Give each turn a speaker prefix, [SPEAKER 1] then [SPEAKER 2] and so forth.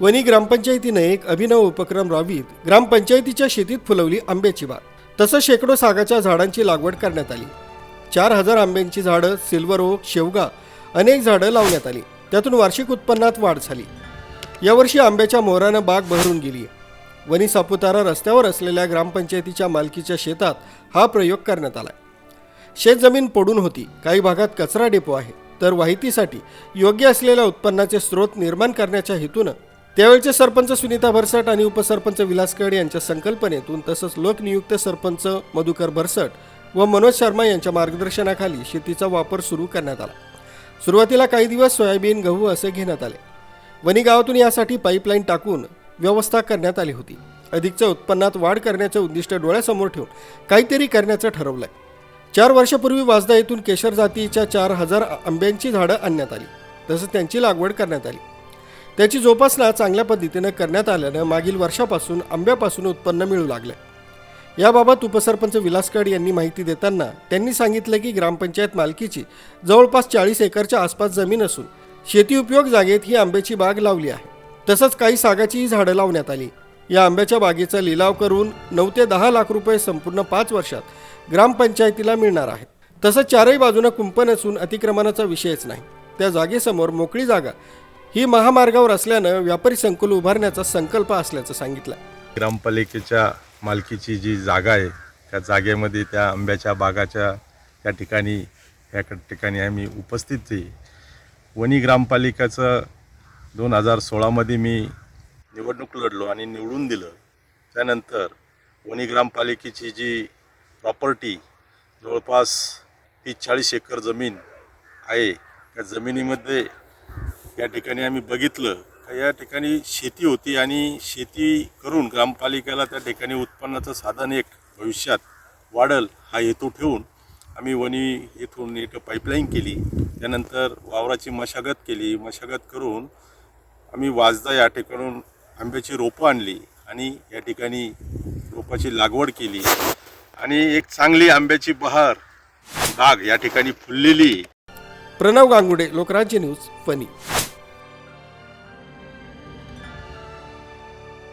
[SPEAKER 1] वणी ग्रामपंचायतीनं एक अभिनव उपक्रम राबवित ग्रामपंचायतीच्या शेतीत फुलवली आंब्याची बाग. तसं शेकडो सागाच्या झाडांची लागवड करण्यात आली. चार हजार आंब्यांची झाडं सिल्वर ओक शेवगा अनेक झाडं लावण्यात आली. त्यातून वार्षिक उत्पन्नात वाढ झाली. यावर्षी आंब्याच्या मोहरानं बाग बहरून गेली. वणी सापुतारा रस्त्यावर असलेल्या ग्रामपंचायतीच्या मालकीच्या शेतात हा प्रयोग करण्यात आला शेतजमीन पडून होती. काही भागात कचरा डेपो आहे. तर वाहितीसाठी योग्य असलेल्या उत्पन्नाचे स्रोत निर्माण करण्याच्या हेतूनं त्यावेळचे सरपंच सुनीता भरसट आणि उपसरपंच विलासकड यांच्या संकल्पनेतून तसंच लोकनियुक्त सरपंच मधुकर भरसट व मनोज शर्मा यांच्या मार्गदर्शनाखाली शेतीचा वापर सुरू करण्यात आला. सुरुवातीला काही दिवस सोयाबीन गहू असे घेण्यात आले. वनी गावातून यासाठी पाईपलाईन टाकून व्यवस्था करण्यात आली होती. अधिकच्या उत्पन्नात वाढ करण्याचे उद्दिष्ट डोळ्यासमोर ठेवून काहीतरी करण्याचं ठरवलंय. चार वर्षापूर्वी वाजदा येथून केशर जातीच्या चार हजार आंब्यांची झाडं आणण्यात आली. तसंच त्यांची लागवड करण्यात आली. त्याची जोपासना चांगल्या पद्धतीनं करण्यात आल्यानं मागील वर्षापासून आंब्यापासून उत्पन्न मिळू लागलं. याबाबत उपसरपंच विलासकड यांनी माहिती देताना त्यांनी सांगितलं की ग्रामपंचायत मालकीची जवळपास चाळीस एकरच्या आसपास जमीन असून शेती उपयोग जागेत ही आंब्याची बाग लावली आहे. तसंच काही सागाचीही झाडं लावण्यात आली. या आंब्याच्या बागेचा लिलाव करून नऊ ते दहा लाख रुपये संपूर्ण पाच वर्षात ग्रामपंचायतीला मिळणार आहेत तसंच चारही बाजूनं कुंपण असून अतिक्रमणाचा विषयच नाही. त्या जागेसमोर मोकळी जागा ही महामार्गावर असल्यानं व्यापारी संकुल उभारण्याचा संकल्प असल्याचं सांगितलं.
[SPEAKER 2] ग्रामपालिकेच्या मालकीची जी जागा आहे त्या जागेमध्ये त्या आंब्याच्या बागाच्या त्या ठिकाणी ह्या क- ठिकाणी आम्ही उपस्थित आहे. वणी ग्रामपालिकाचं दोन हजार सोळामध्ये मी निवडणूक लढलो आणि निवडून दिलं. त्यानंतर वणी ग्रामपालिकेची जी प्रॉपर्टी जवळपास तीस चाळीस एकर जमीन आहे त्या जमिनीमध्ये या ठिकाणी आम्ही बघितलं या ठिकाणी शेती होती आणि शेती करून ग्रामपालिकेला त्या ठिकाणी उत्पन्नाचं साधन एक भविष्यात वाढल हा हेतू ठेवून आम्ही वणी येथून एक पाईपलाईन केली. त्यानंतर वावराची मशागत केली. मशागत करून आम्ही वाजदा या ठिकाणून आंब्याची रोपं आणली आणि या ठिकाणी रोपाची लागवड केली. आणि एक चांगली आंब्याची बहार बाग या ठिकाणी फुललेली.
[SPEAKER 1] Pranav Gangude Lokrajya news funny